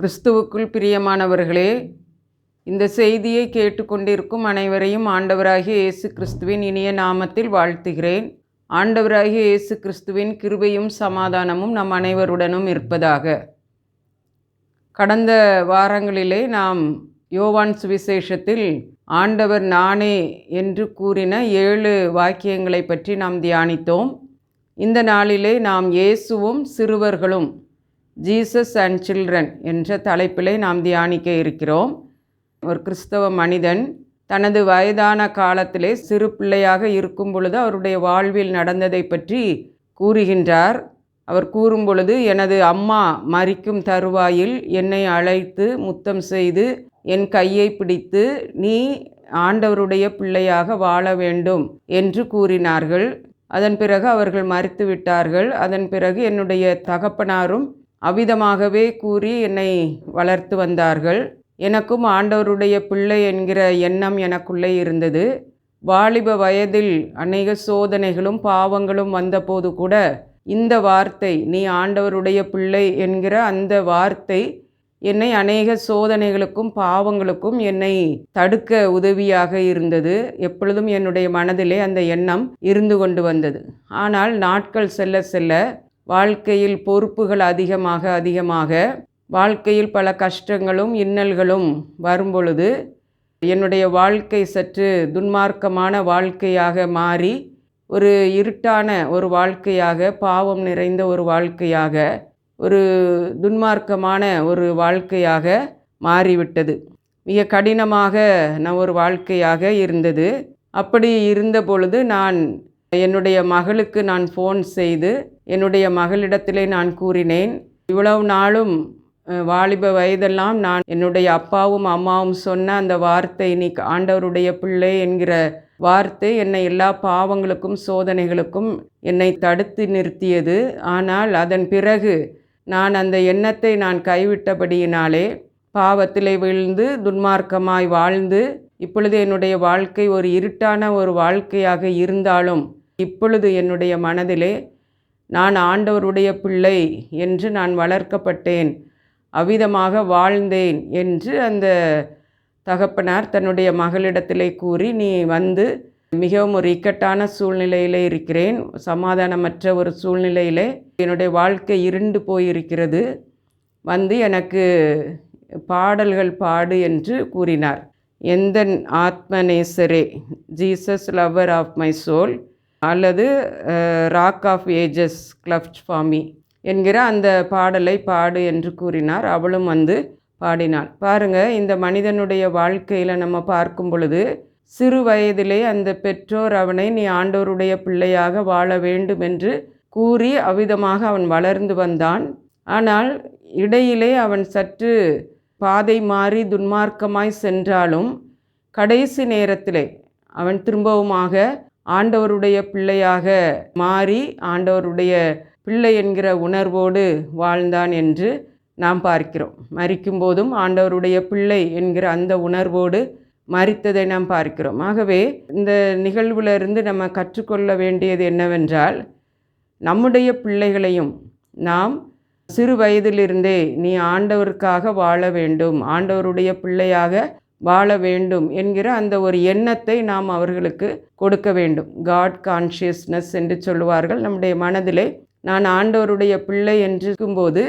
கிறிஸ்துவுக்குள் பிரியமானவர்களே இந்த செய்தியை கேட்டுக்கொண்டிருக்கும் அனைவரையும் ஆண்டவராகிய இயேசு கிறிஸ்துவின் இனிய நாமத்தில் வாழ்த்துகிறேன். ஆண்டவராகிய இயேசு கிறிஸ்துவின் கிருபையும் சமாதானமும் நம் அனைவருடனும் இருப்பதாக. கடந்த வாரங்களிலே நாம் யோவான் சுவிசேஷத்தில் ஆண்டவர் நானே என்று கூறின ஏழு வாக்கியங்களை பற்றி நாம் தியானித்தோம். இந்த நாளிலே நாம் இயேசுவும் சிறுவர்களும் ஜீசஸ் அண்ட் சில்ட்ரன் என்ற தலைப்பிலே நாம் தியானிக்க இருக்கிறோம். ஒரு கிறிஸ்தவ மனிதன் தனது வயதான காலத்திலே சிறு பிள்ளையாக இருக்கும் பொழுது அவருடைய வாழ்வில் நடந்ததை பற்றி கூறுகின்றார். அவர் கூறும் பொழுது எனது அம்மா மறிக்கும் தருவாயில் என்னை அழைத்து முத்தம் செய்து என் கையை பிடித்து நீ ஆண்டவருடைய பிள்ளையாக வாழ வேண்டும் என்று கூறினார்கள். அதன் பிறகு அவர்கள் மறித்து விட்டார்கள். அதன் பிறகு என்னுடைய தகப்பனாரும் அவ்விதமாகவே கூறி என்னை வளர்த்து வந்தார்கள். எனக்கும் ஆண்டவருடைய பிள்ளை என்கிற எண்ணம் எனக்குள்ளே இருந்தது. வாலிப வயதில் அநேக சோதனைகளும் பாவங்களும் வந்தபோது கூட இந்த வார்த்தை நீ ஆண்டவருடைய பிள்ளை என்கிற அந்த வார்த்தை என்னை அநேக சோதனைகளுக்கும் பாவங்களுக்கும் என்னை தடுக்க உதவியாக இருந்தது. எப்பொழுதும் என்னுடைய மனதிலே அந்த எண்ணம் இருந்து கொண்டு வந்தது. ஆனால் நாட்கள் செல்ல செல்ல வாழ்க்கையில் பொறுப்புகள் அதிகமாக அதிகமாக வாழ்க்கையில் பல கஷ்டங்களும் இன்னல்களும் வரும்பொழுது என்னுடைய வாழ்க்கை சற்று துன்மார்க்கமான வாழ்க்கையாக மாறி ஒரு இருட்டான ஒரு வாழ்க்கையாக பாவம் நிறைந்த ஒரு வாழ்க்கையாக ஒரு துன்மார்க்கமான ஒரு வாழ்க்கையாக மாறிவிட்டது. மிக கடினமாக நான் ஒரு வாழ்க்கையாக இருந்தது. அப்படி இருந்த பொழுது நான் என்னுடைய மகளுக்கு நான் ஃபோன் செய்து என்னுடைய மகளிடத்திலே நான் கூறினேன் இவ்வளவு நாளும் வாலிப வயதெல்லாம் நான் என்னுடைய அப்பாவும் அம்மாவும் சொன்ன அந்த வார்த்தை நீ ஆண்டவருடைய பிள்ளை என்கிற வார்த்தை என்னை எல்லா பாவங்களுக்கும் சோதனைகளுக்கும் என்னை தடுத்து நிறுத்தியது. ஆனால் அதன் பிறகு நான் அந்த எண்ணத்தை நான் கைவிட்டபடியினாலே பாவத்திலே விழுந்து துன்மார்க்கமாய் வாழ்ந்து இப்பொழுது என்னுடைய வாழ்க்கை ஒரு இருட்டான ஒரு வாழ்க்கையாக இருந்தாலும் இப்பொழுது என்னுடைய மனதிலே நான் ஆண்டவருடைய பிள்ளை என்று நான் வளர்க்கப்பட்டேன் அவ்விதமாக வாழ்ந்தேன் என்று அந்த தகப்பனார் தன்னுடைய மகளிடத்திலே கூறி நீ வந்து மிகவும் ஒரு இக்கட்டான சூழ்நிலையிலே இருக்கிறேன் சமாதானமற்ற ஒரு சூழ்நிலையிலே என்னுடைய வாழ்க்கை இருண்டு போயிருக்கிறது வந்து எனக்கு பாடல்கள் பாடு என்று கூறினார். எந்த ஆத்மநேசரே Jesus lover of my soul அல்லது rock of ages cleft for me என்கிற அந்த பாடலை பாடு என்று கூறினார். அவளும் வந்து பாடினாள். பாருங்க இந்த மனிதனுடைய வாழ்க்கையில் நம்ம பார்க்கும் பொழுது சிறு வயதிலே அந்த பெற்றோர் அவனை நீ ஆண்டோருடைய பிள்ளையாக வாழ வேண்டும் என்று கூறி அவ்விதமாக அவன் வளர்ந்து வந்தான். ஆனால் இடையிலே அவன் சற்று பாதை மாறி துன்மார்க்கமாய் சென்றாலும் கடைசி நேரத்திலே அவன் திரும்பவுமாக ஆண்டவருடைய பிள்ளையாக மாறி ஆண்டவருடைய பிள்ளை என்கிற உணர்வோடு வாழ்ந்தான் என்று நாம் பார்க்கிறோம். மறிக்கும்போதும் ஆண்டவருடைய பிள்ளை என்கிற அந்த உணர்வோடு மறித்ததை நாம் பார்க்கிறோம். ஆகவே இந்த நிகழ்விலிருந்து நம்ம கற்றுக்கொள்ள வேண்டியது என்னவென்றால் நம்முடைய பிள்ளைகளையும் நாம் சிறு வயதிலிருந்தே நீ ஆண்டவருக்காக வாழ வேண்டும் ஆண்டவருடைய பிள்ளையாக வாழ வேண்டும் என்கிற அந்த ஒரு எண்ணத்தை நாம் அவர்களுக்கு கொடுக்க வேண்டும். காட் கான்ஷியஸ்னஸ் என்று சொல்லுவார்கள். நம்முடைய மனதிலே நான் ஆண்டவருடைய பிள்ளை என்றிருக்கும்போது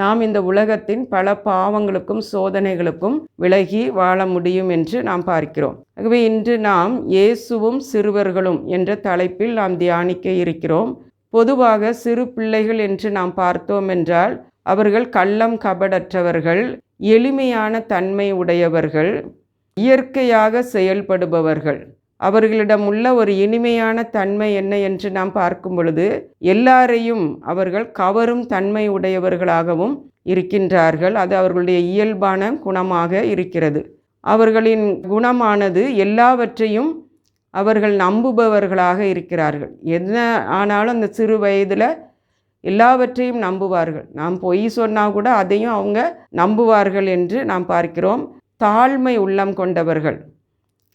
நாம் இந்த உலகத்தின் பல பாவங்களுக்கும் சோதனைகளுக்கும் விலகி வாழ முடியும் என்று நாம் பார்க்கிறோம். ஆகவே இன்று நாம் இயேசுவும் சிறுவர்களும் என்ற தலைப்பில் நாம் தியானிக்க இருக்கிறோம். பொதுவாக சிறு பிள்ளைகள் என்று நாம் பார்த்தோம் என்றால் அவர்கள் கள்ளம் கபடற்றவர்கள் எளிமையான தன்மை உடையவர்கள் இயற்கையாக செயல்படுபவர்கள். அவர்களிடம் உள்ள ஒரு இனிமையான தன்மை என்ன என்று நாம் பார்க்கும் பொழுது எல்லாரையும் அவர்கள் கவரும் தன்மை உடையவர்களாகவும் இருக்கின்றார்கள். அது அவர்களுடைய இயல்பான குணமாக இருக்கிறது. அவர்களின் குணமானது எல்லாவற்றையும் அவர்கள் நம்புபவர்களாக இருக்கிறார்கள். என்ன ஆனாலும் அந்த சிறு வயதில் எல்லாவற்றையும் நம்புவார்கள். நாம் பொய் சொன்னால் கூட அதையும் அவங்க நம்புவார்கள் என்று நாம் பார்க்கிறோம். தாழ்மை உள்ளம் கொண்டவர்கள்.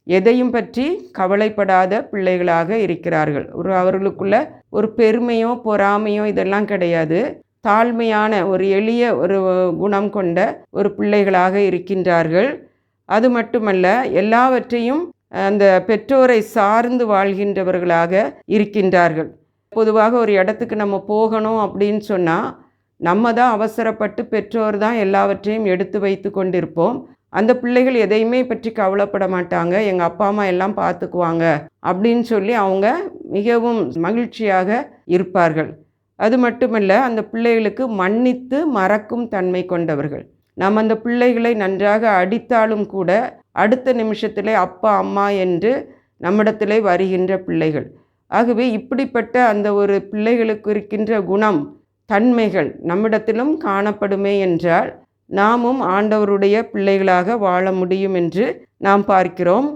எதையும் பற்றி கவலைப்படாத பிள்ளைகளாக இருக்கிறார்கள். ஒரு அவர்களுக்குள்ள ஒரு பெருமையோ பொறாமையோ இதெல்லாம் கிடையாது. தாழ்மையான ஒரு எளிய ஒரு குணம் கொண்ட ஒரு பிள்ளைகளாக இருக்கின்றார்கள். அது மட்டுமல்ல எல்லாவற்றையும் அந்த பெற்றோரை சார்ந்து வாழ்கின்றவர்களாக இருக்கின்றார்கள். பொதுவாக ஒரு இடத்துக்கு நம்ம போகணும் அப்படின்னு சொன்னால் நம்ம தான் அவசரப்பட்டு பெற்றோர் தான் எல்லாவற்றையும் எடுத்து வைத்து கொண்டிருப்போம். அந்த பிள்ளைகள் எதையுமே பற்றி கவலைப்பட மாட்டாங்க. எங்கள் அப்பா அம்மா எல்லாம் பார்த்துக்குவாங்க அப்படின்னு சொல்லி அவங்க மிகவும் மகிழ்ச்சியாக இருப்பார்கள். அது மட்டுமல்ல அந்த பிள்ளைகளுக்கு மன்னித்து மறக்கும் தன்மை கொண்டவர்கள். நாம் அந்த பிள்ளைகளை நன்றாக அடித்தாலும் கூட அடுத்த நிமிஷத்திலே அப்பா அம்மா என்று நம்மிடத்திலே வருகின்ற பிள்ளைகள். ஆகவே இப்படிப்பட்ட அந்த ஒரு பிள்ளைகளுக்கு இருக்கின்ற குணம் தன்மைகள் நம்மிடத்திலும் காணப்படுமே என்றால் நாமும் ஆண்டவருடைய பிள்ளைகளாக வாழ முடியும் என்று நாம் பார்க்கிறோம்.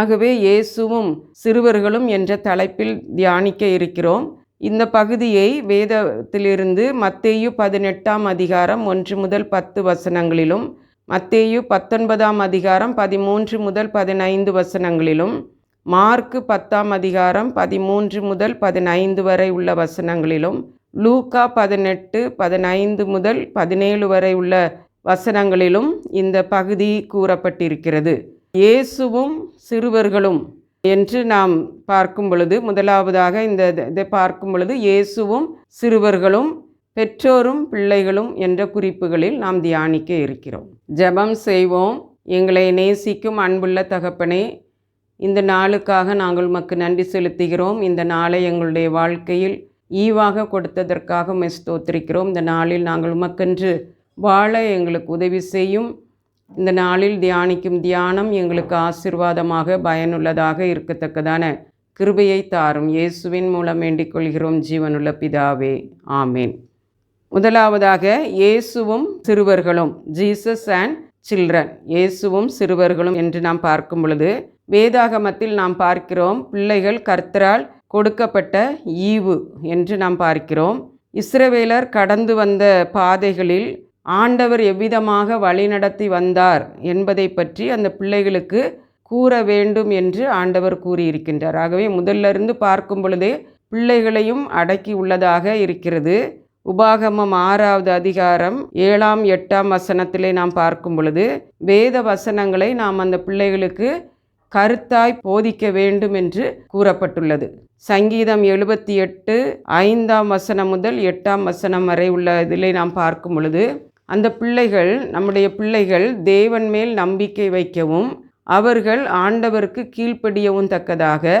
ஆகவே இயேசுவும் சிறுவர்களும் என்ற தலைப்பில் தியானிக்க இருக்கிறோம். இந்த பகுதியை வேதத்திலிருந்து மத்தேயு பதினெட்டாம் அதிகாரம் ஒன்று முதல் பத்து வசனங்களிலும் மத்தேயு பத்தொன்பதாம் அதிகாரம் பதிமூன்று முதல் பதினைந்து வசனங்களிலும் மார்க்கு பத்தாம் அதிகாரம் பதிமூன்று முதல் பதினைந்து வரை உள்ள வசனங்களிலும் லூக்கா பதினெட்டு பதினைந்து முதல் பதினேழு வரை உள்ள வசனங்களிலும் இந்த பகுதி கூறப்பட்டிருக்கிறது. இயேசுவும் சிறுவர்களும் என்று நாம் பார்க்கும் பொழுது முதலாவதாக இந்த இதை பார்க்கும் பொழுது இயேசுவும் சிறுவர்களும் பெற்றோரும் பிள்ளைகளும் என்ற குறிப்புகளில் நாம் தியானிக்க இருக்கிறோம். ஜெபம் செய்வோம். எங்களை நேசிக்கும் அன்புள்ள தகப்பனே இந்த நாளுக்காக நாங்கள் உமக்கு நன்றி செலுத்துகிறோம். இந்த நாளை எங்களுடைய வாழ்க்கையில் ஈவாக கொடுத்ததற்காக மெஸ் தோத்திருக்கிறோம் இந்த நாளில் நாங்கள் உமக்கென்று வாழ எங்களுக்கு உதவி செய்யும். இந்த நாளில் தியானிக்கும் தியானம் எங்களுக்கு ஆசிர்வாதமாக பயனுள்ளதாக இருக்கத்தக்கதான கிருபையை தாரும். இயேசுவின் மூலம் வேண்டிக் கொள்கிறோம். ஜீவனுள்ள பிதாவே ஆமேன். முதலாவதாக இயேசுவும் சிறுவர்களும் ஜீசஸ் அண்ட் சில்ட்ரன் இயேசுவும் சிறுவர்களும் என்று நாம் பார்க்கும் பொழுது வேதாகமத்தில் நாம் பார்க்கிறோம் பிள்ளைகள் கர்த்தரால் கொடுக்கப்பட்ட ஈவு என்று நாம் பார்க்கிறோம். இஸ்ரவேலர் கடந்து வந்த பாதைகளில் ஆண்டவர் எவ்விதமாக வழிநடத்தி வந்தார் என்பதை பற்றி அந்த பிள்ளைகளுக்கு கூற வேண்டும் என்று ஆண்டவர் கூறியிருக்கின்றார். ஆகவே முதல்ல இருந்து பார்க்கும் பொழுதே பிள்ளைகளையும் அடக்கி உள்ளதாக இருக்கிறது. உபாகமம் ஆறாவது அதிகாரம் ஏழாம் எட்டாம் வசனத்திலே நாம் பார்க்கும் பொழுது வேத வசனங்களை நாம் அந்த பிள்ளைகளுக்கு கருத்தாய் போதிக்க வேண்டும் என்று கூறப்பட்டுள்ளது. சங்கீதம் எழுபத்தி எட்டு ஐந்தாம் வசனம் முதல் எட்டாம் வசனம் வரை உள்ள இதிலே நாம் பார்க்கும் பொழுது அந்த பிள்ளைகள் நம்முடைய பிள்ளைகள் தேவன் மேல் நம்பிக்கை வைக்கவும் அவர்கள் ஆண்டவருக்கு கீழ்ப்படியவும் தக்கதாக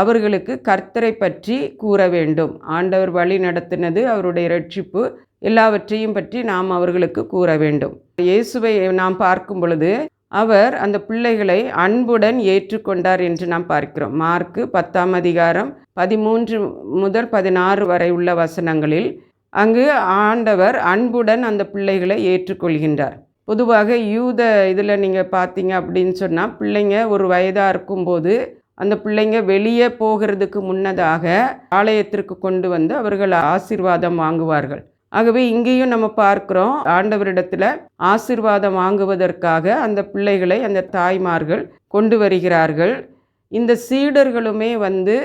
அவர்களுக்கு கர்த்தரை பற்றி கூற வேண்டும். ஆண்டவர் வழி நடத்தினது அவருடைய ரட்சிப்பு எல்லாவற்றையும் பற்றி நாம் அவர்களுக்கு கூற வேண்டும். இயேசுவை நாம் பார்க்கும் பொழுது அவர் அந்த பிள்ளைகளை அன்புடன் ஏற்றுக்கொண்டார் என்று நாம் பார்க்கிறோம். மார்க்கு பத்தாம் அதிகாரம் பதிமூன்று முதல் பதினாறு வரை உள்ள வசனங்களில் அங்கு ஆண்டவர் அன்புடன் அந்த பிள்ளைகளை ஏற்றுக்கொள்கின்றார். பொதுவாக யூத இதில் நீங்கள் பார்த்தீங்க அப்படின்னு சொன்னால் பிள்ளைங்க ஒரு வயதாக இருக்கும்போது அந்த பிள்ளைங்க வெளியே போகிறதுக்கு முன்னதாக ஆலயத்திற்கு கொண்டு வந்து அவர்கள் ஆசீர்வாதம் வாங்குவார்கள். ஆகவே இங்கேயும் நம்ம பார்க்குறோம் ஆண்டவரிடத்தில் ஆசீர்வாதம் வாங்குவதற்காக அந்த பிள்ளைகளை அந்த தாய்மார்கள் கொண்டு வருகிறார்கள். இந்த சீடர்களுமே வந்து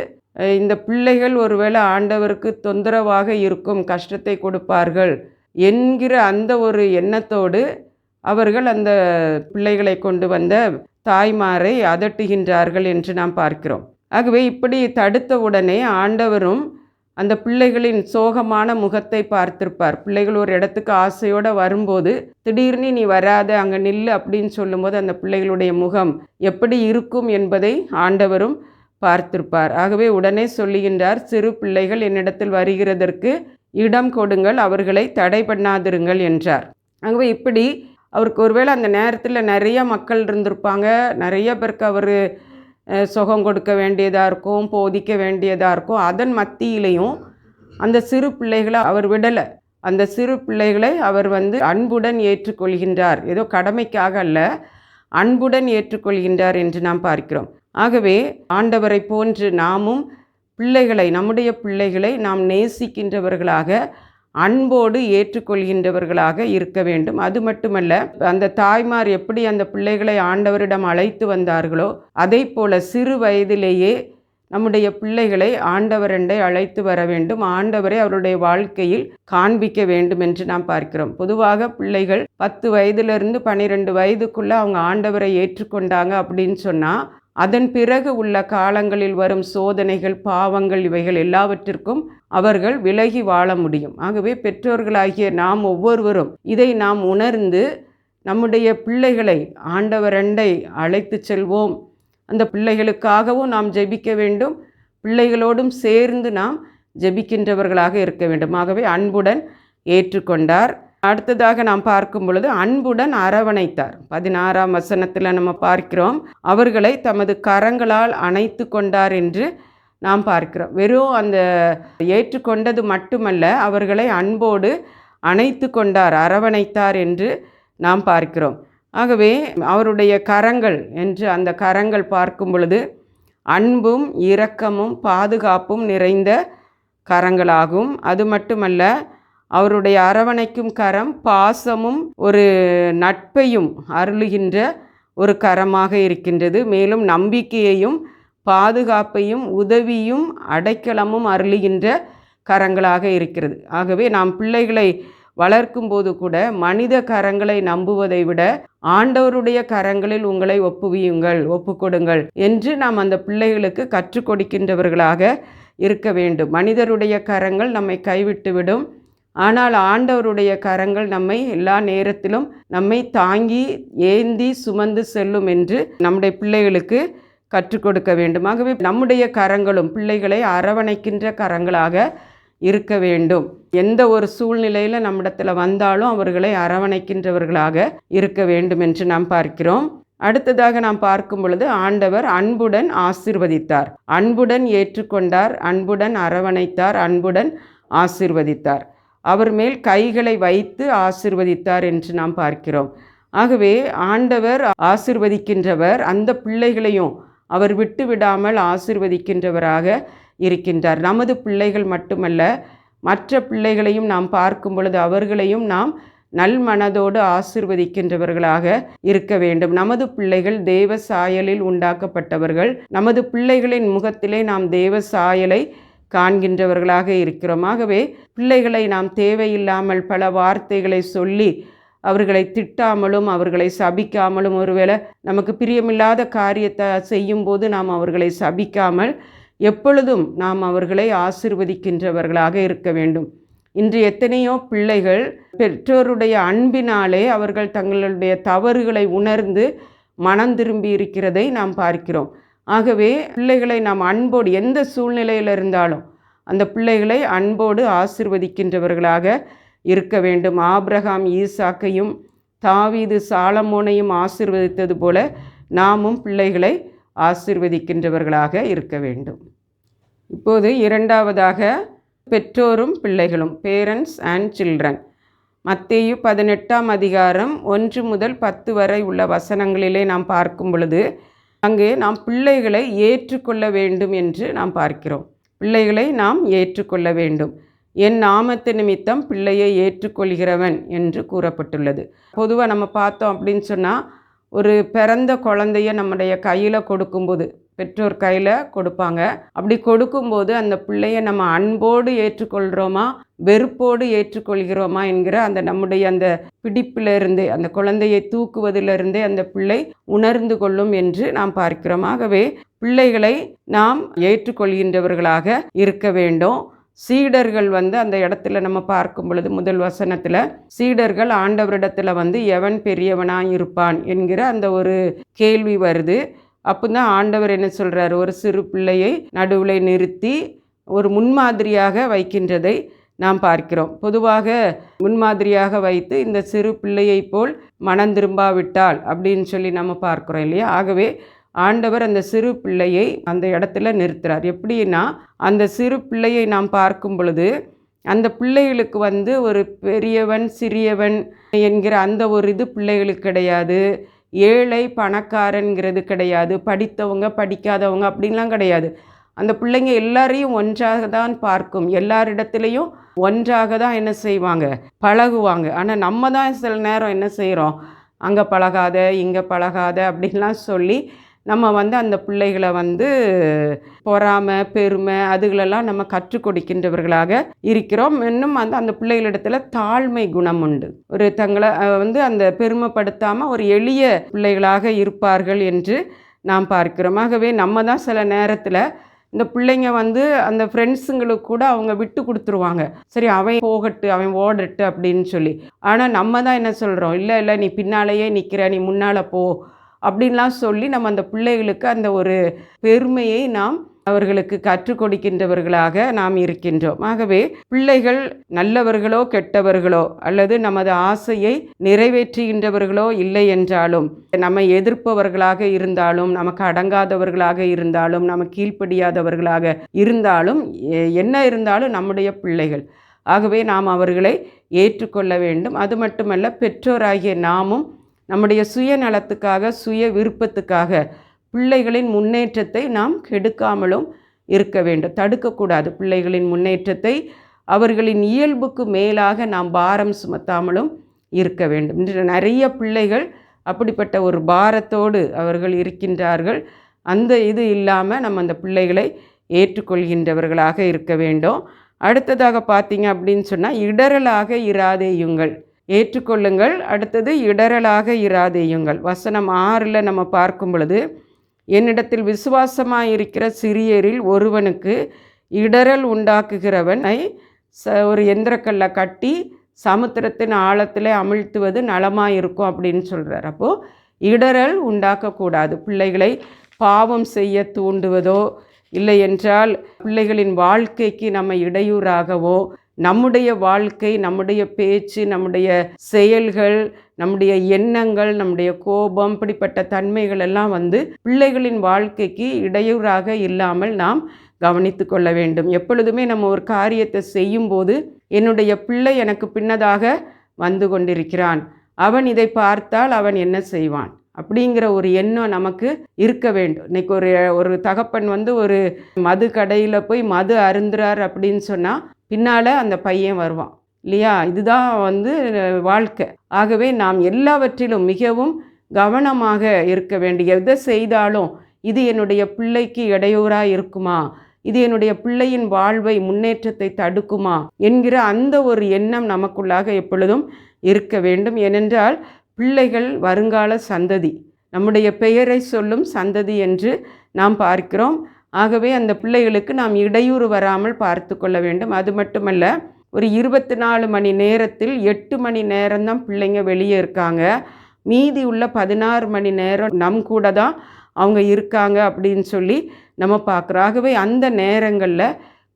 இந்த பிள்ளைகள் ஒருவேளை ஆண்டவருக்கு தொந்தரவாக இருக்கும் கஷ்டத்தை கொடுப்பார்கள் என்கிற அந்த ஒரு எண்ணத்தோடு அவர்கள் அந்த பிள்ளைகளை கொண்டு வந்த தாய்மாரை அதட்டுகின்றார்கள் என்று நாம் பார்க்கிறோம். ஆகவே இப்படி தடுத்த உடனே ஆண்டவரும் அந்த பிள்ளைகளின் சோகமான முகத்தை பார்த்திருப்பார். பிள்ளைகள் ஒரு இடத்துக்கு ஆசையோடு வரும்போது திடீர்னு நீ வராத அங்கே நில்லு அப்படின்னு சொல்லும்போது அந்த பிள்ளைகளுடைய முகம் எப்படி இருக்கும் என்பதை ஆண்டவரும் பார்த்திருப்பார். ஆகவே உடனே சொல்லுகின்றார் சிறு பிள்ளைகள் என்னிடத்தில் வருகிறதற்கு இடம் கொடுங்கள் அவர்களை தடை பண்ணாதிருங்கள் என்றார். ஆகவே இப்படி அவருக்கு ஒருவேளை அந்த நேரத்தில் நிறைய மக்கள் இருந்திருப்பாங்க நிறைய பேருக்கு அவர் சுகம் கொடுக்க வேண்டியதாக இருக்கும் போதிக்க வேண்டியதாக இருக்கும். அதன் மத்தியிலையும் அந்த சிறு பிள்ளைகளை அவர் விடலை. அந்த சிறு பிள்ளைகளை அவர் வந்து அன்புடன் ஏற்றுக்கொள்கின்றார். ஏதோ கடமைக்காக அல்ல அன்புடன் ஏற்றுக்கொள்கின்றார் என்று நாம் பார்க்கிறோம். ஆகவே ஆண்டவரை போன்று நாமும் பிள்ளைகளை நம்முடைய பிள்ளைகளை நாம் நேசிக்கின்றவர்களாக அன்போடு ஏற்றுக்கொள்கின்றவர்களாக இருக்க வேண்டும். அது மட்டுமல்ல அந்த தாய்மார் எப்படி அந்த பிள்ளைகளை ஆண்டவரிடம் அழைத்து வந்தார்களோ அதை போல சிறு வயதிலேயே நம்முடைய பிள்ளைகளை ஆண்டவரண்டை அழைத்து வர வேண்டும். ஆண்டவரை அவருடைய வாழ்க்கையில் காண்பிக்க வேண்டும் என்று நாம் பார்க்கிறோம். பொதுவாக பிள்ளைகள் பத்து வயதிலிருந்து பன்னிரெண்டு வயதுக்குள்ள அவங்க ஆண்டவரை ஏற்றுக்கொண்டாங்க அப்படின்னு சொன்னால் அதன் பிறகு உள்ள காலங்களில் வரும் சோதனைகள் பாவங்கள் இவைகள் எல்லாவற்றிற்கும் அவர்கள் விலகி வாழ முடியும். ஆகவே பெற்றோர்களாகிய நாம் ஒவ்வொருவரும் இதை நாம் உணர்ந்து நம்முடைய பிள்ளைகளை ஆண்டவரண்டை அழைத்து செல்வோம். அந்த பிள்ளைகளுக்காகவும் நாம் ஜெபிக்க வேண்டும். பிள்ளைகளோடும் சேர்ந்து நாம் ஜெபிக்கின்றவர்களாக இருக்க வேண்டும். ஆகவே அன்புடன் ஏற்றுக்கொண்டார். அடுத்ததாக நாம் பார்க்கும் பொழுது அன்புடன் அரவணைத்தார். பதினாறாம் வசனத்தில் நம்ம பார்க்கிறோம் அவர்களை தமது கரங்களால் அணைத்து கொண்டார் என்று நாம் பார்க்கிறோம். வெறும் அந்த ஏற்றுக்கொண்டது மட்டுமல்ல அவர்களை அன்போடு அணைத்து கொண்டார் அரவணைத்தார் என்று நாம் பார்க்கிறோம். ஆகவே அவருடைய கரங்கள் என்று அந்த கரங்கள் பார்க்கும் பொழுது அன்பும் இரக்கமும் பாதுகாப்பும் நிறைந்த கரங்களாகும். அது மட்டுமல்ல அவருடைய அரவணைக்கும் கரம் பாசமும் ஒரு நட்பையும் அருளுகின்ற ஒரு கரமாக இருக்கின்றது. மேலும் நம்பிக்கையையும் பாதுகாப்பையும் உதவியும் அடைக்கலமும் அருளுகின்ற கரங்களாக இருக்கிறது. ஆகவே நாம் பிள்ளைகளை வளர்க்கும் போது கூட மனித கரங்களை நம்புவதை விட ஆண்டவருடைய கரங்களில் உங்களை ஒப்புவியுங்கள் ஒப்புக்கொடுங்கள் என்று நாம் அந்த பிள்ளைகளுக்கு கற்றுக் கொடுக்கின்றவர்களாக இருக்க வேண்டும். மனிதருடைய கரங்கள் நம்மை கைவிட்டுவிடும் ஆனால் ஆண்டவருடைய கரங்கள் நம்மை எல்லா நேரத்திலும் நம்மை தாங்கி ஏந்தி சுமந்து செல்லும் என்று நம்முடைய பிள்ளைகளுக்கு கற்றுக் கொடுக்க வேண்டும். ஆகவே நம்முடைய கரங்களும் பிள்ளைகளை அரவணைக்கின்ற கரங்களாக இருக்க வேண்டும். எந்த ஒரு சூழ்நிலையில் நம்மிடத்தில் வந்தாலும் அவர்களை அரவணைக்கின்றவர்களாக இருக்க வேண்டும் என்று நாம் பார்க்கிறோம். அடுத்ததாக நாம் பார்க்கும் பொழுது ஆண்டவர் அன்புடன் ஆசிர்வதித்தார். அன்புடன் ஏற்றுக்கொண்டார் அன்புடன் அரவணைத்தார் அன்புடன் ஆசிர்வதித்தார். அவர் மேல் கைகளை வைத்து ஆசிர்வதித்தார் என்று நாம் பார்க்கிறோம். ஆகவே ஆண்டவர் ஆசிர்வதிக்கின்றவர் அந்த பிள்ளைகளையும் அவர் விட்டு விடாமல் ஆசிர்வதிக்கின்றவராக இருக்கின்றார். நமது பிள்ளைகள் மட்டுமல்ல மற்ற பிள்ளைகளையும் நாம் பார்க்கும் பொழுது அவர்களையும் நாம் நல் மனதோடு ஆசிர்வதிக்கின்றவர்களாக இருக்க வேண்டும். நமது பிள்ளைகள் தேவ சாயலில் உண்டாக்கப்பட்டவர்கள். நமது பிள்ளைகளின் முகத்திலே நாம் தேவ சாயலை காண்கின்றவர்களாக இருக்கிறோம். ஆகவே பிள்ளைகளை நாம் தேவையில்லாமல் பல வார்த்தைகளை சொல்லி அவர்களை திட்டாமலும் அவர்களை சபிக்காமலும் ஒருவேளை நமக்கு பிரியமில்லாத காரியத்தை செய்யும்போது நாம் அவர்களை சபிக்காமல் எப்பொழுதும் நாம் அவர்களை ஆசிர்வதிக்கின்றவர்களாக இருக்க வேண்டும். இன்று எத்தனையோ பிள்ளைகள் பெற்றோருடைய அன்பினாலே அவர்கள் தங்களுடைய தவறுகளை உணர்ந்து மனம் திரும்பி இருக்கிறதை நாம் பார்க்கிறோம். ஆகவே பிள்ளைகளை நாம் அன்போடு எந்த சூழ்நிலையில் இருந்தாலும் அந்த பிள்ளைகளை அன்போடு ஆசிர்வதிக்கின்றவர்களாக இருக்க வேண்டும். ஆப்ரஹாம் ஈசாக்கையும் தாவீது சாலமோனையும் ஆசிர்வதித்தது போல நாமும் பிள்ளைகளை ஆசிர்வதிக்கின்றவர்களாக இருக்க வேண்டும். இப்போது இரண்டாவதாக பெற்றோரும் பிள்ளைகளும் பேரண்ட்ஸ் அண்ட் சில்ட்ரன் மத்தேயு பதினெட்டாம் அதிகாரம் ஒன்று முதல் பத்து வரை உள்ள வசனங்களிலே நாம் பார்க்கும் பொழுது அங்கே நாம் பிள்ளைகளை ஏற்றுக்கொள்ள வேண்டும் என்று நாம் பார்க்கிறோம். பிள்ளைகளை நாம் ஏற்றுக்கொள்ள வேண்டும். என் நாமத்து நிமித்தம் பிள்ளையை ஏற்றுக்கொள்கிறவன் என்று கூறப்பட்டுள்ளது. பொதுவாக நம்ம பார்த்தோம் அப்படின்னு சொன்னால் ஒரு பிறந்த குழந்தைய நம்முடைய கையில் கொடுக்கும்போது பெற்றோர் கையில் கொடுப்பாங்க. அப்படி கொடுக்கும்போது அந்த பிள்ளைய நம்ம அன்போடு ஏற்றுக்கொள்கிறோமா வெறுப்போடு ஏற்றுக்கொள்கிறோமா என்கிற அந்த நம்முடைய அந்த பிடிப்பிலிருந்தே அந்த குழந்தையை தூக்குவதிலிருந்தே அந்த பிள்ளை உணர்ந்து கொள்ளும் என்று நாம் பார்க்கிறோம். ஆகவே பிள்ளைகளை நாம் ஏற்றுக்கொள்கின்றவர்களாக இருக்க வேண்டும். சீடர்கள் வந்து அந்த இடத்துல நம்ம பார்க்கும் பொழுது முதல் வசனத்தில் சீடர்கள் ஆண்டவரிடத்தில் வந்து எவன் பெரியவனாக இருப்பான்? என்கிற அந்த ஒரு கேள்வி வருது. அப்போ தான் ஆண்டவர் என்ன சொல்கிறார் ஒரு சிறு பிள்ளையை நடுவில் நிறுத்தி ஒரு முன்மாதிரியாக வைக்கின்றதை நாம் பார்க்கிறோம். பொதுவாக முன்மாதிரியாக வைத்து இந்த சிறு பிள்ளையைப் போல் மனம் திரும்பாவிட்டால் அப்படின்னு சொல்லி நம்ம பார்க்குறோம் இல்லையா? ஆகவே ஆண்டவர் அந்த சிறு பிள்ளையை அந்த இடத்துல நிறுத்துறார். எப்படின்னா அந்த சிறு பிள்ளையை நாம் பார்க்கும் பொழுது அந்த பிள்ளைகளுக்கு வந்து ஒரு பெரியவன் சிறியவன் என்கிற அந்த ஒரு இது பிள்ளைகளுக்கு கிடையாது. ஏழை பணக்காரன்கிறது கிடையாது. படித்தவங்க படிக்காதவங்க அப்படின்லாம் கிடையாது. அந்த பிள்ளைங்க எல்லாரையும் ஒன்றாக தான் பார்க்கும். எல்லாரிடத்துலையும் ஒன்றாக தான் என்ன செய்வாங்க? பழகுவாங்க. ஆனால் நம்ம தான் சில நேரம் என்ன செய்கிறோம் அங்கே பழகாத இங்கே பழகாத அப்படின்லாம் சொல்லி நம்ம வந்து அந்த பிள்ளைகளை வந்து பொறாமை பெருமை அதுகளெல்லாம் நம்ம கற்றுக் கொடுக்கின்றவர்களாக இருக்கிறோம். இன்னும் வந்து அந்த பிள்ளைகளிடத்துல தாழ்மை குணம் உண்டு. ஒரு தங்களை வந்து அந்த பெருமைப்படுத்தாமல் ஒரு எளிய பிள்ளைகளாக இருப்பார்கள் என்று நாம் பார்க்கிறோம். ஆகவே நம்ம தான் சில நேரத்தில் இந்த பிள்ளைங்க வந்து அந்த ஃப்ரெண்ட்ஸுங்களுக்கு கூட அவங்க விட்டு கொடுத்துருவாங்க. சரி அவன் போகட்டு அவன் ஓடட்டு அப்படின்னு சொல்லி. ஆனால் நம்ம தான் என்ன சொல்கிறோம் இல்லை இல்லை நீ பின்னாலேயே நிற்கிற நீ முன்னால் போ. அப்படின்லாம் சொல்லி நம்ம அந்த பிள்ளைகளுக்கு அந்த ஒரு பெருமையை நாம் அவர்களுக்கு கற்றுக் கொடுக்கின்றவர்களாக நாம் இருக்கின்றோம். ஆகவே பிள்ளைகள் நல்லவர்களோ கெட்டவர்களோ அல்லது நமது ஆசையை நிறைவேற்றுகின்றவர்களோ இல்லை என்றாலும் நம்மை எதிர்ப்பவர்களாக இருந்தாலும் நமக்கு அடங்காதவர்களாக இருந்தாலும் நம்ம கீழ்ப்படியாதவர்களாக இருந்தாலும் எ- என்ன இருந்தாலும் நம்முடைய பிள்ளைகள். ஆகவே நாம் அவர்களை ஏற்றுக்கொள்ள வேண்டும். அது மட்டுமல்ல பெற்றோராகிய நாமும் நம்முடைய சுயநலத்துக்காக சுய விருப்பத்துக்காக பிள்ளைகளின் முன்னேற்றத்தை நாம் கெடுக்காமலும் இருக்க வேண்டும். தடுக்கக்கூடாது பிள்ளைகளின் முன்னேற்றத்தை. அவர்களின் இயல்புக்கு மேலாக நாம் பாரம் சுமத்தாமலும் இருக்க வேண்டும். இன்று நிறைய பிள்ளைகள் அப்படிப்பட்ட ஒரு பாரத்தோடு அவர்கள் இருக்கின்றார்கள். அந்த இது இல்லாமல் நம்ம அந்த பிள்ளைகளை ஏற்றுக்கொள்கின்றவர்களாக இருக்க வேண்டும். அடுத்ததாக பார்த்தீங்க அப்படின்னு சொன்னால் இடரலாக இராதேயுங்கள் ஏற்றுக்கொள்ளுங்கள். அடுத்தது இடரலாக இராதேயுங்கள். வசனம் ஆறில் நம்ம பார்க்கும் பொழுது என்னிடத்தில் விசுவாசமாக இருக்கிற சிறியரில் ஒருவனுக்கு இடரல் உண்டாக்குகிறவனை ச ஒரு எந்திரக்கல்லை கட்டி சமுத்திரத்தின் ஆழத்தில் அமிழ்த்துவது நலமாக இருக்கும் அப்படின்னு சொல்கிறார் அப்போது இடரல் உண்டாக்கக்கூடாது. பிள்ளைகளை பாவம் செய்ய தூண்டுவதோ இல்லை என்றால் பிள்ளைகளின் வாழ்க்கைக்கு நம்ம இடையூறாகவோ நம்முடைய வாழ்க்கை நம்முடைய பேச்சு நம்முடைய செயல்கள் நம்முடைய எண்ணங்கள் நம்முடைய கோபம் இப்படிப்பட்ட தன்மைகள் எல்லாம் வந்து பிள்ளைகளின் வாழ்க்கைக்கு இடையூறாக இல்லாமல் நாம் கவனித்து கொள்ள வேண்டும். எப்பொழுதுமே நம்ம ஒரு காரியத்தை செய்யும்போது என்னுடைய பிள்ளை எனக்கு பின்னதாக வந்து கொண்டிருக்கிறான். அவன் இதை பார்த்தால் அவன் என்ன செய்வான்? அப்படிங்கிற ஒரு எண்ணம் நமக்கு இருக்க வேண்டும். இன்னைக்கு ஒரு ஒரு தகப்பன் வந்து ஒரு மது கடையில் போய் மது அருந்துறார் அப்படின்னு சொன்னால் பின்னால் அந்த பையன் வருவான் இல்லையா? இதுதான் வந்து வாழ்க்கை. ஆகவே நாம் எல்லாவற்றிலும் மிகவும் கவனமாக இருக்க வேண்டிய எதை செய்தாலும் இது என்னுடைய பிள்ளைக்கு இடையூறாக இருக்குமா? இது என்னுடைய பிள்ளையின் வாழ்வை முன்னேற்றத்தை தடுக்குமா? என்கிற அந்த ஒரு எண்ணம் நமக்குள்ளாக எப்பொழுதும் இருக்க வேண்டும். ஏனென்றால் பிள்ளைகள் வருங்கால சந்ததி. நம்முடைய பெயரை சொல்லும் சந்ததி என்று நாம் பார்க்கிறோம். ஆகவே அந்த பிள்ளைகளுக்கு நாம் இடையூறு வராமல் பார்த்து கொள்ள வேண்டும். அது மட்டுமல்ல ஒரு இருபத்தி நாலு மணி நேரத்தில் எட்டு மணி நேரம்தான் பிள்ளைங்க வெளியே இருக்காங்க. மீதி உள்ள பதினாறு மணி நேரம் நம் கூட தான் அவங்க இருக்காங்க அப்படின்னு சொல்லி நம்ம பார்க்குறோம். ஆகவே அந்த நேரங்களில்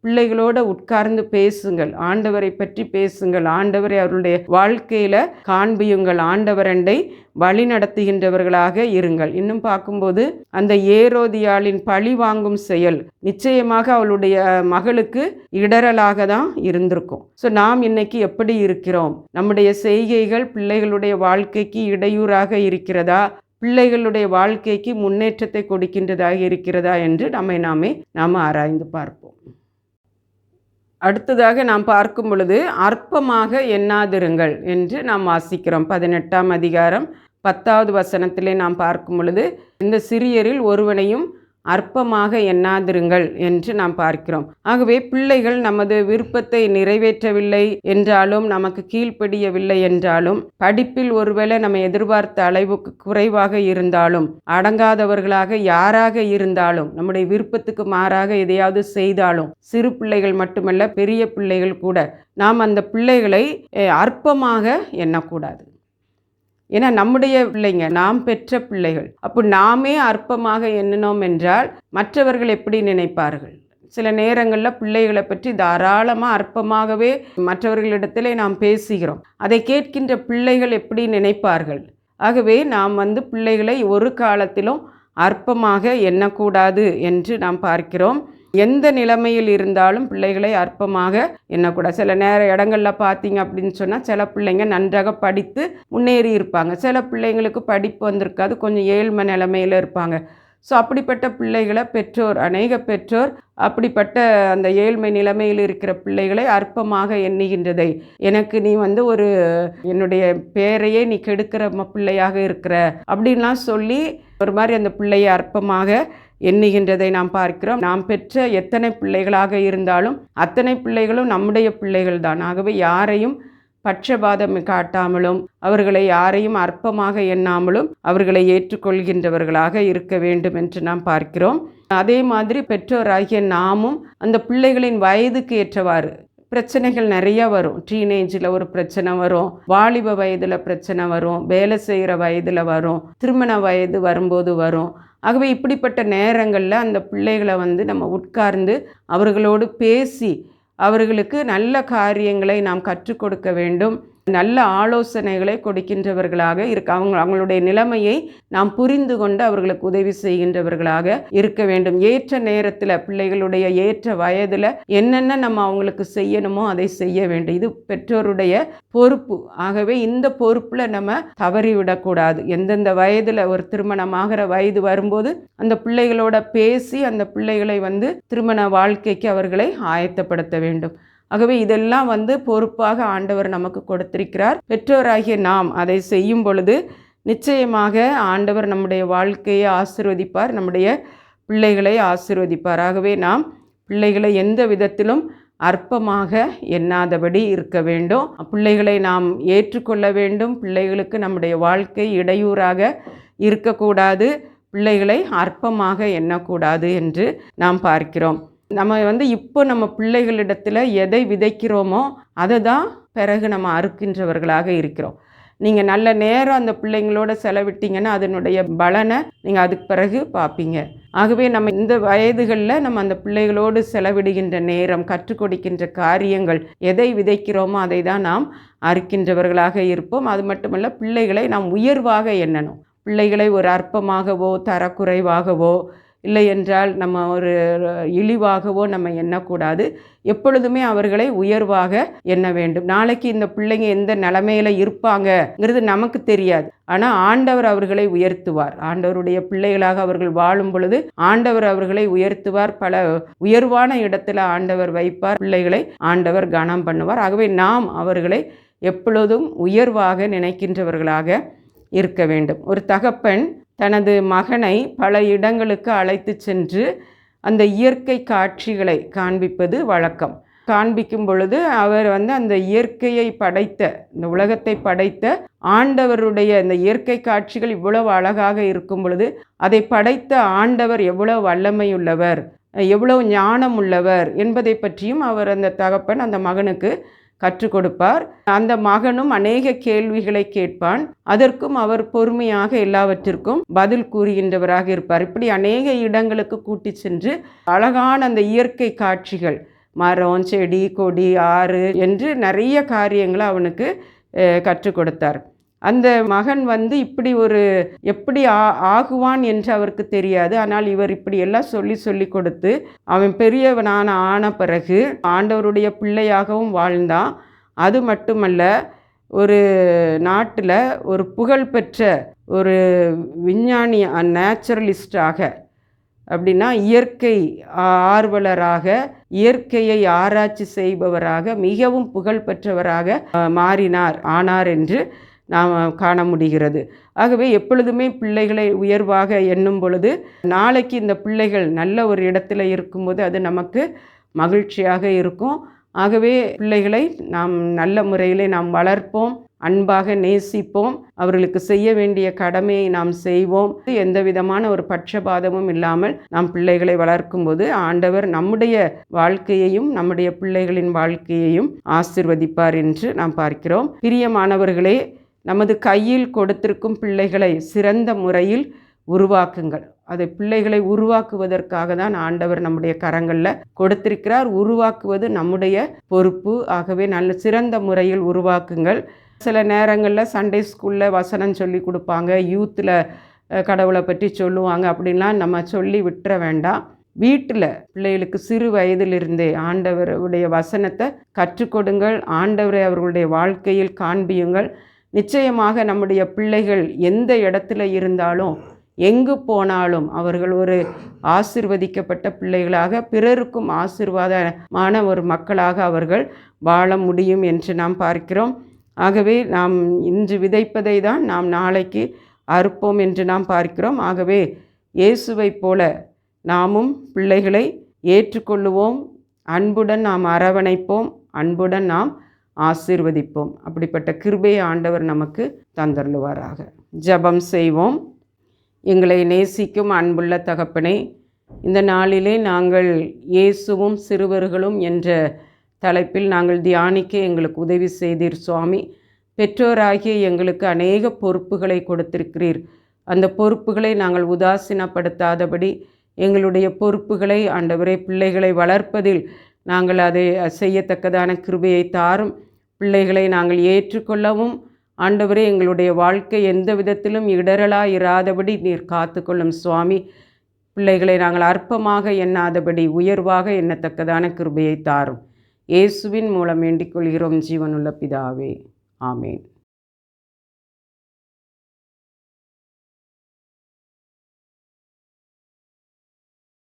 பிள்ளைகளோட உட்கார்ந்து பேசுங்கள். ஆண்டவரை பற்றி பேசுங்கள். ஆண்டவரை அவருடைய வாழ்க்கையில் காண்பியுங்கள். ஆண்டவரண்டை வழி நடத்துகின்றவர்களாக இருங்கள். இன்னும் பார்க்கும்போது அந்த ஏரோதியாளின் பழி வாங்கும் செயல் நிச்சயமாக அவளுடைய மகளுக்கு இடரலாக தான் இருந்திருக்கும். ஸோ நாம் இன்னைக்கு எப்படி இருக்கிறோம்? நம்முடைய செய்கைகள் பிள்ளைகளுடைய வாழ்க்கைக்கு இடையூறாக இருக்கிறதா? பிள்ளைகளுடைய வாழ்க்கைக்கு முன்னேற்றத்தை கொடுக்கின்றதாக இருக்கிறதா என்று நம்மை நாமே நாம் ஆராய்ந்து பார்ப்போம். அடுத்ததாக நாம் பார்க்கும் பொழுது அற்பமாக எண்ணாதிருங்கள் என்று நாம் வாசிக்கிறோம். பதினெட்டாம் அதிகாரம் பத்தாவது வசனத்திலே நாம் பார்க்கும் பொழுது இந்த சிறியரில் ஒருவனையும் அற்பமாக எண்ணாதிருங்கள் என்று நாம் பார்க்கிறோம். ஆகவே பிள்ளைகள் நமது விருப்பத்தை நிறைவேற்றவில்லை என்றாலும் நமக்கு கீழ்ப்படியவில்லை என்றாலும் படிப்பில் ஒருவேளை நம்ம எதிர்பார்த்த அளவுக்கு குறைவாக இருந்தாலும் அடங்காதவர்களாக யாராக இருந்தாலும் நம்முடைய விருப்பத்துக்கு மாறாக எதையாவது செய்தாலும் சிறு பிள்ளைகள் மட்டுமல்ல பெரிய பிள்ளைகள் கூட நாம் அந்த பிள்ளைகளை அற்பமாக எண்ணக்கூடாது. ஏன்னா நம்முடைய பிள்ளைங்க நாம் பெற்ற பிள்ளைகள். அப்போ நாமே அற்பமாக எண்ணினோம் என்றால் மற்றவர்கள் எப்படி நினைப்பார்கள்? சில நேரங்களில் பிள்ளைகளை பற்றி தாராளமாக அற்பமாகவே மற்றவர்களிடத்திலே நாம் பேசுகிறோம். அதை கேட்கின்ற பிள்ளைகள் எப்படி நினைப்பார்கள்? ஆகவே நாம் வந்து பிள்ளைகளை ஒரு காலத்திலும் அற்பமாக எண்ணக்கூடாது என்று நாம் பார்க்கிறோம். எந்த நிலைமையில் இருந்தாலும் பிள்ளைகளை அற்பமாக எண்ணக்கூடாது சில நேர இடங்களில் பார்த்தீங்க அப்படின்னு சொன்னால் சில பிள்ளைங்க நன்றாக படித்து முன்னேறி இருப்பாங்க. சில பிள்ளைங்களுக்கு படிப்பு வந்திருக்காது கொஞ்சம் ஏழ்மை நிலைமையில் இருப்பாங்க. ஸோ அப்படிப்பட்ட பிள்ளைகளை பெற்றோர் அநேக பெற்றோர் அப்படிப்பட்ட அந்த ஏழ்மை நிலைமையில் இருக்கிற பிள்ளைகளை அற்பமாக எண்ணுகின்றதை. எனக்கு நீ வந்து ஒரு என்னுடைய பேரையே நீ கெடுக்கிற ம- பிள்ளையாக இருக்கிற அப்படின்லாம் சொல்லி ஒரு மாதிரி அந்த பிள்ளையை அற்பமாக எண்ணுகின்றதை நாம் பார்க்கிறோம். நாம் பெற்ற எத்தனை பிள்ளைகளாக இருந்தாலும் அத்தனை பிள்ளைகளும் நம்முடைய பிள்ளைகள் தான் ஆகவே யாரையும் பட்சபாதம் காட்டாமலும் அவர்களை யாரையும் அற்பமாக எண்ணாமலும் அவர்களை ஏற்றுக்கொள்கின்றவர்களாக இருக்க வேண்டும் என்று நாம் பார்க்கிறோம். அதே மாதிரி பெற்றோராகிய நாமும் அந்த பிள்ளைகளின் வயதுக்கு ஏற்றவாறு பிரச்சனைகள் நிறைய வரும். டீனேஜில் ஒரு பிரச்சனை வரும் வாலிப வயதில் பிரச்சனை வரும் வேலை செய்கிற வயதில் வரும் திருமண வயது வரும்போது வரும். ஆகவே இப்படிப்பட்ட நேரங்களில் அந்த பிள்ளைகளை வந்து நம்ம உட்கார்ந்து அவர்களோடு பேசி அவர்களுக்கு நல்ல காரியங்களை நாம் கற்றுக் கொடுக்க வேண்டும். நல்ல ஆலோசனைகளை கொடுக்கின்றவர்களாக இருக்க அவங்க அவங்களுடைய நிலைமையை நாம் புரிந்து கொண்டு அவர்களுக்கு உதவி செய்கின்றவர்களாக இருக்க வேண்டும். ஏற்ற நேரத்தில் பிள்ளைகளுடைய ஏற்ற வயதில் என்னென்ன நம்ம அவங்களுக்கு செய்யணுமோ அதை செய்ய வேண்டும். இது பெற்றோருடைய பொறுப்பு. ஆகவே இந்த பொறுப்பில் நம்ம தவறிவிடக்கூடாது எந்தெந்த வயதில் ஒரு திருமணமாகிற வயது வரும்போது அந்த பிள்ளைகளோட பேசி அந்த பிள்ளைகளை வந்து திருமண வாழ்க்கைக்கு அவர்களை ஆயத்தப்படுத்த வேண்டும். ஆகவே இதெல்லாம் வந்து பொறுப்பாக ஆண்டவர் நமக்கு கொடுத்திருக்கிறார். பெற்றோராகிய நாம் அதை செய்யும் பொழுது நிச்சயமாக ஆண்டவர் நம்முடைய வாழ்க்கையை ஆசிர்வதிப்பார் நம்முடைய பிள்ளைகளை ஆசிர்வதிப்பார். ஆகவே நாம் பிள்ளைகளை எந்த விதத்திலும் அற்பமாக எண்ணாதபடி இருக்க வேண்டும். பிள்ளைகளை நாம் ஏற்றுக்கொள்ள வேண்டும். பிள்ளைகளுக்கு நம்முடைய வாழ்க்கை இடையூறாக இருக்கக்கூடாது. பிள்ளைகளை அற்பமாக எண்ணக்கூடாது என்று நாம் பார்க்கிறோம். நம்ம வந்து இப்போ நம்ம பிள்ளைகளிடத்தில் எதை விதைக்கிறோமோ அதை தான் பிறகு நம்ம அறுக்கின்றவர்களாக இருக்கிறோம். நீங்கள் நல்ல நேரம் அந்த பிள்ளைங்களோட செலவிட்டீங்கன்னா அதனுடைய பலனை நீங்கள் அதுக்கு பிறகு பார்ப்பீங்க ஆகவே நம்ம இந்த வயதுகளில் நம்ம அந்த பிள்ளைகளோடு செலவிடுகின்ற நேரம் கற்றுக் கொடுக்கின்ற காரியங்கள் எதை விதைக்கிறோமோ அதை தான் நாம் அறுக்கின்றவர்களாக இருப்போம். அது மட்டுமல்ல பிள்ளைகளை நாம் உயர்வாக எண்ணணும். பிள்ளைகளை ஒரு அற்பமாகவோ தரக்குறைவாகவோ இல்லை என்றால் நம்ம ஒரு இழிவாகவோ நம்ம எண்ணக்கூடாது. எப்பொழுதுமே அவர்களை உயர்வாக எண்ண வேண்டும். நாளைக்கு இந்த பிள்ளைங்க எந்த நிலமையில இருப்பாங்கங்கிறது நமக்கு தெரியாது. ஆனால் ஆண்டவர் அவர்களை உயர்த்துவார். ஆண்டவருடைய பிள்ளைகளாக அவர்கள் வாழும் பொழுது ஆண்டவர் அவர்களை உயர்த்துவார். பல உயர்வான இடத்துல ஆண்டவர் வைப்பார். பிள்ளைகளை ஆண்டவர் கனம் பண்ணுவார். ஆகவே நாம் அவர்களை எப்பொழுதும் உயர்வாக நினைக்கின்றவர்களாக இருக்க வேண்டும். ஒரு தகப்பன் தனது மகனை பல இடங்களுக்கு அழைத்து சென்று அந்த இயற்கை காட்சிகளை காண்பிப்பது வழக்கம். காண்பிக்கும் பொழுது அவர் வந்து அந்த இயற்கையை படைத்த இந்த உலகத்தை படைத்த ஆண்டவருடைய இந்த இயற்கை காட்சிகள் இவ்வளவு அழகாக இருக்கும் பொழுது அதை படைத்த ஆண்டவர் எவ்வளவு வல்லமையுள்ளவர் எவ்வளவு ஞானம் உள்ளவர் என்பதை பற்றியும் அவர் அந்த தகப்பன் அந்த மகனுக்கு கற்றுக் கொடுப்பார். அந்த மகனும் அநேக கேள்விகளை கேட்பான். அதற்கும் அவர் பொறுமையாக எல்லாவற்றிற்கும் பதில் கூறுகின்றவராக இருப்பார். இப்படி அநேக இடங்களுக்கு கூட்டி சென்று அழகான அந்த இயற்கை காட்சிகள் மரம் செடி கொடி ஆறு என்று நிறைய காரியங்களை அவனுக்கு கற்றுக் கொடுத்தார். அந்த மகன் வந்து இப்படி ஒரு எப்படி ஆ ஆகுவான் என்று அவருக்கு தெரியாது. ஆனால் இவர் இப்படி எல்லாம் சொல்லி சொல்லி கொடுத்து அவன் பெரியவனான ஆன பிறகு ஆண்டவருடைய பிள்ளையாகவும் வாழ்ந்தான். அது மட்டுமல்ல ஒரு நாட்டில் ஒரு புகழ்பெற்ற ஒரு விஞ்ஞானி நேச்சுரலிஸ்டாக அப்படின்னா இயற்கை ஆர்வலராக இயற்கையை ஆராய்ச்சி செய்பவராக மிகவும் புகழ்பெற்றவராக மாறினார் ஆனார் என்று நாம் காண முடிகிறது. ஆகவே எப்பொழுதுமே பிள்ளைகளை உயர்வாக எண்ணும் பொழுது நாளைக்கு இந்த பிள்ளைகள் நல்ல ஒரு இடத்துல இருக்கும்போது அது நமக்கு மகிழ்ச்சியாக இருக்கும். ஆகவே பிள்ளைகளை நாம் நல்ல முறையில் நாம் வளர்ப்போம் அன்பாக நேசிப்போம் அவர்களுக்கு செய்ய வேண்டிய கடமையை நாம் செய்வோம். எந்த விதமான ஒரு பட்சபாதமும் இல்லாமல் நாம் பிள்ளைகளை வளர்க்கும்போது ஆண்டவர் நம்முடைய வாழ்க்கையையும் நம்முடைய பிள்ளைகளின் வாழ்க்கையையும் ஆசிர்வதிப்பார் என்று நாம் பார்க்கிறோம். பிரியமானவர்களே நமது கையில் கொடுத்திருக்கும் பிள்ளைகளை சிறந்த முறையில் உருவாக்குங்கள். அதை பிள்ளைகளை உருவாக்குவதற்காக தான் ஆண்டவர் நம்முடைய கரங்களில் கொடுத்திருக்கிறார். உருவாக்குவது நம்முடைய பொறுப்பு. ஆகவே நல்ல சிறந்த முறையில் உருவாக்குங்கள். சில நேரங்களில் சண்டே ஸ்கூலில் வசனம் சொல்லி கொடுப்பாங்க. யூத்தில் கடவுளை பற்றி சொல்லுவாங்க அப்படின்லாம் நம்ம சொல்லி விட்டுற வேண்டாம். வீட்டில் பிள்ளைகளுக்கு சிறு வயதிலிருந்தே ஆண்டவருடைய வசனத்தை கற்றுக்கொடுங்கள் ஆண்டவரை அவர்களுடைய வாழ்க்கையில் காண்பியுங்கள். நிச்சயமாக நம்முடைய பிள்ளைகள் எந்த இடத்துல இருந்தாலும் எங்கு போனாலும் அவர்கள் ஒரு ஆசிர்வதிக்கப்பட்ட பிள்ளைகளாக பிறருக்கும் ஆசிர்வாதமான ஒரு மக்களாக அவர்கள் வாழ முடியும் என்று நாம் பார்க்கிறோம். ஆகவே நாம் இன்று விதைப்பதை தான் நாம் நாளைக்கு அறுப்போம் என்று நாம் பார்க்கிறோம். ஆகவே இயேசுவைப் போல நாமும் பிள்ளைகளை ஏற்றுக்கொள்ளுவோம். அன்புடன் நாம் அரவணைப்போம். அன்புடன் நாம் ஆசீர்வதிப்போம். அப்படிப்பட்ட கிருபையை ஆண்டவர் நமக்கு தந்தருளுவாராக. ஜெபம் செய்வோம். எங்களை நேசிக்கும் அன்புள்ள தகப்பனே இந்த நாளிலே நாங்கள் இயேசுவும் சிறுவர்களும் என்ற தலைப்பில் நாங்கள் தியானிக்க எங்களுக்கு உதவி செய்தீர் சுவாமி. பெற்றோராகிய எங்களுக்கு அநேக பொறுப்புகளை கொடுத்திருக்கிறீர். அந்த பொறுப்புகளை நாங்கள் உதாசீனப்படுத்தாதபடி எங்களுடைய பொறுப்புகளை ஆண்டவரே பிள்ளைகளை வளர்ப்பதில் நாங்கள் அதை செய்யத்தக்கதான கிருபையை தாரும். பிள்ளைகளை நாங்கள் ஏற்றுக்கொள்ளவும் ஆண்டவரே எங்களுடைய வாழ்க்கை எந்த விதத்திலும் இடரலாக இராதபடி நீர் காத்துக்கொள்ளும் சுவாமி. பிள்ளைகளை நாங்கள் அற்பமாக எண்ணாதபடி உயர்வாக எண்ணத்தக்கதான கிருபையை தாரும். இயேசுவின் மூலம் வேண்டிக் கொள்கிறோம் ஜீவனுள்ள பிதாவே. ஆமேன்.